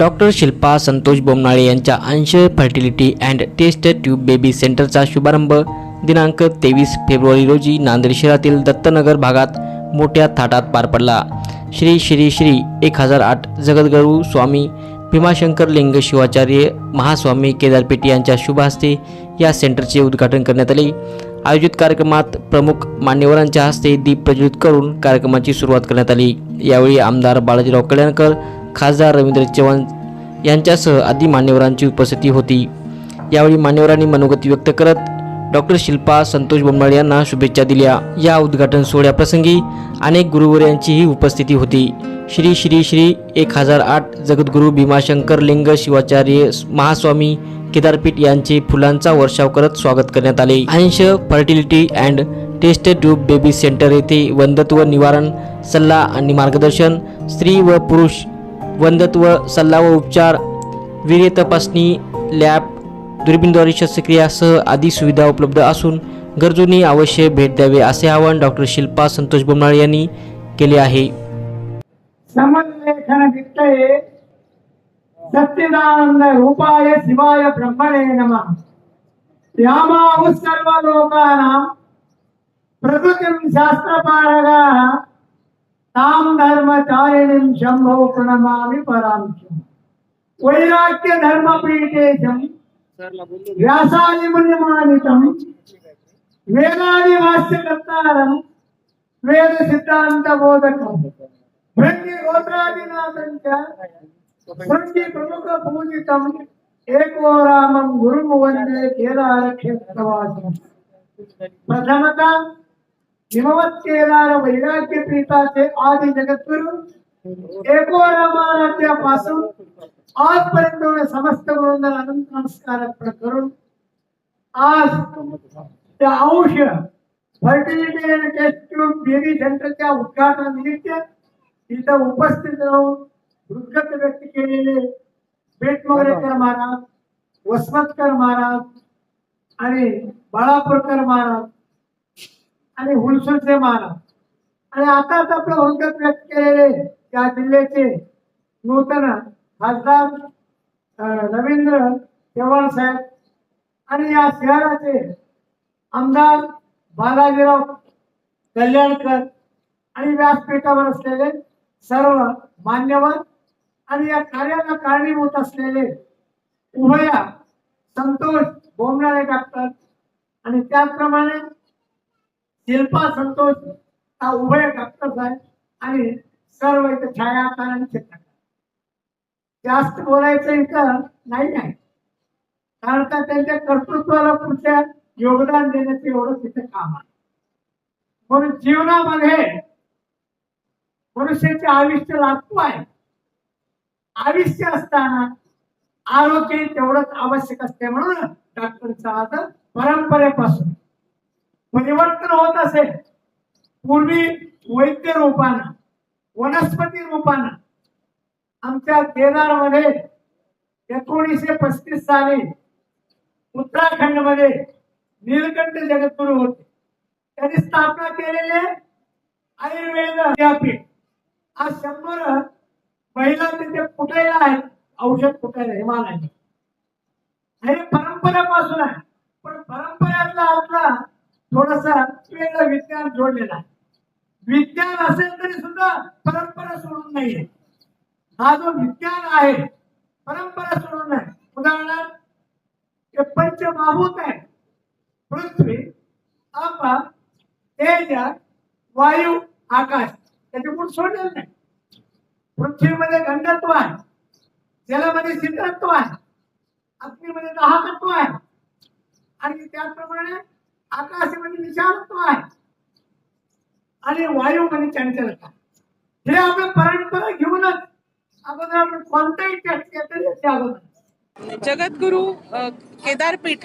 Doctor Shilpa Santosh Bomnale यांच्या Ansh fertility and test tube baby सेंटरचा शुभारंभ दिनांक तेवीस फेब्रुवारी रोजी नांदेड शहरातील दत्तनगर भागात मोठ्या थाटात पार पडला. श्री श्री श्री एक हजार आठ जगद्गुरू स्वामी भीमाशंकर लिंग शिवाचार्य महास्वामी केदारपेठ यांच्या शुभ हस्ते या सेंटरचे उद्घाटन करण्यात आले. आयोजित कार्यक्रमात प्रमुख मान्यवरांच्या हस्ते दीप प्रज्वलित करून कार्यक्रमाची सुरुवात करण्यात आली. यावेळी आमदार बालाजीराव कल्याणकर खासदार रवींद्र चव्हाण यांच्यासह आदी मान्यवरांची उपस्थिती होती. यावेळी मान्यवरांनी मनोगती व्यक्त करत डॉक्टर शिल्पा संतोष बोंबाळे यांना शुभेच्छा दिल्या. या उद्घाटन सोहळ्याप्रसंगी अनेक गुरुवर्यांचीही उपस्थिती होती. श्री श्री श्री एक हजार आठ जगद्गुरू भीमाशंकर लिंग शिवाचार्य महास्वामी केदारपीठ यांचे फुलांचा वर्षाव करत स्वागत करण्यात आले. Ansh fertility and test tube baby centre येथे वंदत्व निवारण सल्ला आणि मार्गदर्शन स्त्री व पुरुष वंदत्व सल्ला व उपचार वीर्य तपासणी लॅब दुर्बीणद्वारे शस्त्रक्रियासह आदी सुविधा उपलब्ध असून गरजूंनी अवश्य भेट द्यावे असे आवाहन डॉक्टर शिल्पा संतोष बोमनाळ यांनी केले आहे. समलेखन सच्चिदानंद रूपाय शिवाय ब्रह्मणे नमः। यामाहुः सर्वलोकानां प्रकृतिं शास्त्रपारगाः तां धर्मचारिणीं शम्भो प्रणमामि परांशम् वैराग्य धर्मपीठेशम् व्यासादि मुनिमानितम् वेदादि भाष्यकर्तारम् वेद सिद्धांत बोधकम् ब्रह्मी गोत्रादिनाथं च ब्रह्मी प्रमुख पूजितम् एको रामं गुरुं वन्दे केदारक्षेत्रवासिनम् प्रथमतः हिमवत केदार वैराग्य पीठाचे आदि जगद्गुरु एको रामाराध्यापासून आजपर्यंत समस्त गुरुंना अनंत नमस्कार अर्पण करून आज त्या Ansh fertility and test tube baby सेंटरच्या उद्घाटनानिमित्त तिथं उपस्थित राहून हृदगत व्यक्त केलेले बेटमोगरेकर महाराज वसमतकर महाराज आणि बाळापूरकर महाराज आणि हुलसूरचे महाराज आणि आताच आपलं हुलकत व्यक्त केलेले त्या जिल्ह्याचे नूतन खासदार रवींद्र चव्हाण साहेब आणि या शहराचे आमदार बालाजीराव कल्याणकर आणि व्यासपीठावर असलेले सर्व मान्यवर आणि या कार्याला कारणीभूत असलेले उभया संतोष बोमणारे डॉक्टर आणि त्याचप्रमाणे शिल्पा संतोष हा उभय डॉक्टर आहे आणि सर्व इथं छायाकार आणि चित्रकार जास्त बोलायचं इथं नाही आहे. कारण का त्यांच्या कर्तृत्वाला पुढच्या योगदान देण्याचं एवढं तिथं काम आहे. म्हणून जीवनामध्ये मनुष्याचे आयुष्य लागतो आहे. आयुष्य असताना आरोग्य तेवढंच आवश्यक असते म्हणून डॉक्टरचा आता परंपरेपासून. परिवर्तन होत असेल पूर्वी वैद्य रूपानं वनस्पती रूपानं आमच्या केदारमध्ये एकोणीसशे पस्तीस साली उत्तराखंडमध्ये नीलकंठ जगद्गुरु होते. त्यांनी स्थापना केलेले आयुर्वेद विद्यापीठ. आज शंभर महिला तिथे कुठेला आहेत. औषध कुठेला हिमालयात. हे परंपरेपासून आहे. पण परंपरेतला आपला थोडासा वेगळं विज्ञान जोडलेला आहे. विज्ञान असेल तरी सुद्धा परंपरा सोडून नाहीये. हा जो विज्ञान आहे परंपरा सोडून नाही. उदाहरणार्थ ते पंचमहाभूत आहे. पृथ्वी आपा तेज वायू आकाश त्याचे गुण सोडलेलं नाही पृथ्वीमध्ये गंधत्व आहे जलामध्ये शीतत्व आहे अग्नीमध्ये तत्व आहे. आणि त्याचप्रमाणे आकाशामध्ये म्हणजे विशालत्व आहे. आणि वायूमध्ये म्हणजे चंचलता हे आपण परंपरा घेऊनच अगोदर आपण कोणताही टेस्ट घेतलं अगोदर. जगद्गुरु केदारपीठ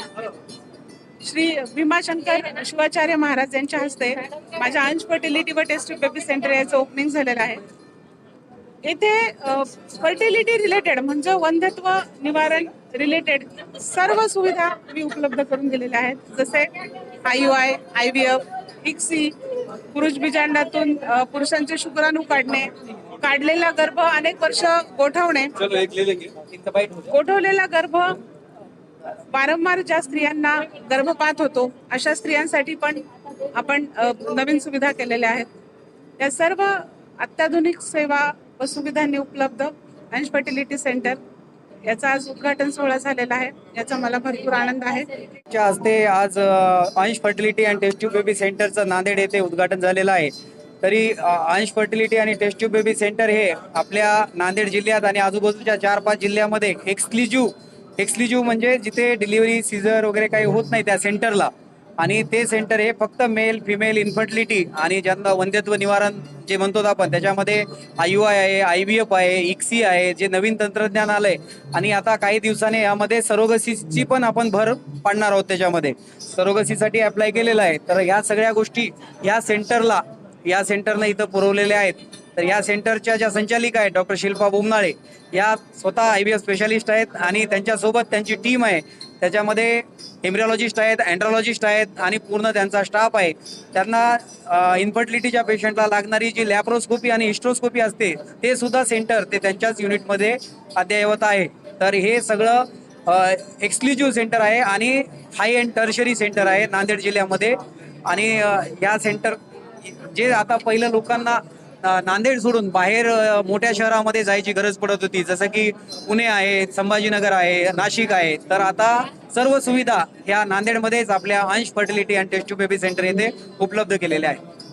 श्री भीमाशंकर शिवाचार्य महाराज यांच्या हस्ते माझ्या अंश फर्टिलिटी व टेस्ट बेबी सेंटर याचं ओपनिंग झालेलं आहे. येथे फर्टिलिटी रिलेटेड म्हणजे वंधत्व निवारण रिलेटेड सर्व सुविधा मी उपलब्ध करून दिलेल्या आहेत. जसे I U I I V F ICSI पुरुष बीजांडातून पुरुषांचे शुक्राणू काढणे काढलेला गर्भ अनेक वर्ष गोठवणे गोठवलेला गर्भ वारंवार ज्या स्त्रियांना गर्भपात होतो अशा स्त्रियांसाठी पण आपण नवीन सुविधा केलेल्या आहेत. या सर्व अत्याधुनिक सेवा व सुविधांनी उपलब्ध अंश फर्टिलिटी सेंटर याचा आज उद्घाटन सोहळा झालेला आहे. याचा मला भरपूर आनंद आहे. आज हस्ते आज अ, Ansh fertility and test baby सेंटरचं नांदेड येथे उद्घाटन झालेलं आहे. तरी अ, अंश फर्टिलिटी आणि टेस्ट ट्यूब बेबी सेंटर हे आपल्या नांदेड जिल्ह्यात आणि आजूबाजूच्या चार पाच जिल्ह्यामध्ये एक्सक्लुझिव्ह एक्सक्लुझिव्ह म्हणजे जिथे डिलिव्हरी सीझर वगैरे काही होत नाही त्या सेंटरला. आणि ते सेंटर हे फक्त मेल फिमेल इन्फर्टिलिटी आणि ज्यांना वंध्यत्व निवारण जे म्हणतो आपण त्याच्यामध्ये आय यू आय आहे आय बी एफ आहे इक्सी आहे जे नवीन तंत्रज्ञान आलंय. आणि आता काही दिवसाने यामध्ये सरोगसीची पण आपण भर पाडणार आहोत त्याच्यामध्ये. सरोगसीसाठी अप्लाय केलेलं आहे. तर ह्या सगळ्या गोष्टी या सेंटरला या सेंटरनं इथं पुरवलेल्या आहेत. तर या सेंटरच्या ज्या संचालिका आहेत डॉक्टर शिल्पा बोमनाळे या स्वतः आय बी एफ स्पेशालिस्ट आहेत आणि त्यांच्यासोबत त्यांची टीम आहे. त्याच्यामध्ये एम्ब्रिओलॉजिस्ट आहेत अँड्रॉलॉजिस्ट आहेत आणि पूर्ण त्यांचा स्टाफ आहे. त्यांना इन्फर्टिलिटीच्या पेशंटला लागणारी जी लॅप्रोस्कोपी आणि हिस्ट्रोस्कोपी असते ते सुद्धा सेंटर ते त्यांच्याच युनिटमध्ये अद्ययावत आहे. तर हे सगळं एक्सक्लुझिव्ह सेंटर आहे आणि हाय अँड टर्शरी सेंटर आहे नांदेड जिल्ह्यामध्ये. आणि या सेंटर जे आता पहिलं लोकांना नांदेड सोडून बाहेर मोठ्या शहरामध्ये जायची गरज पडत होती. जसं की पुणे आहे संभाजीनगर आहे नाशिक आहे. तर आता सर्व सुविधा ह्या नांदेडमध्येच आपल्या Ansh fertility and test baby centre येथे उपलब्ध केलेल्या आहेत.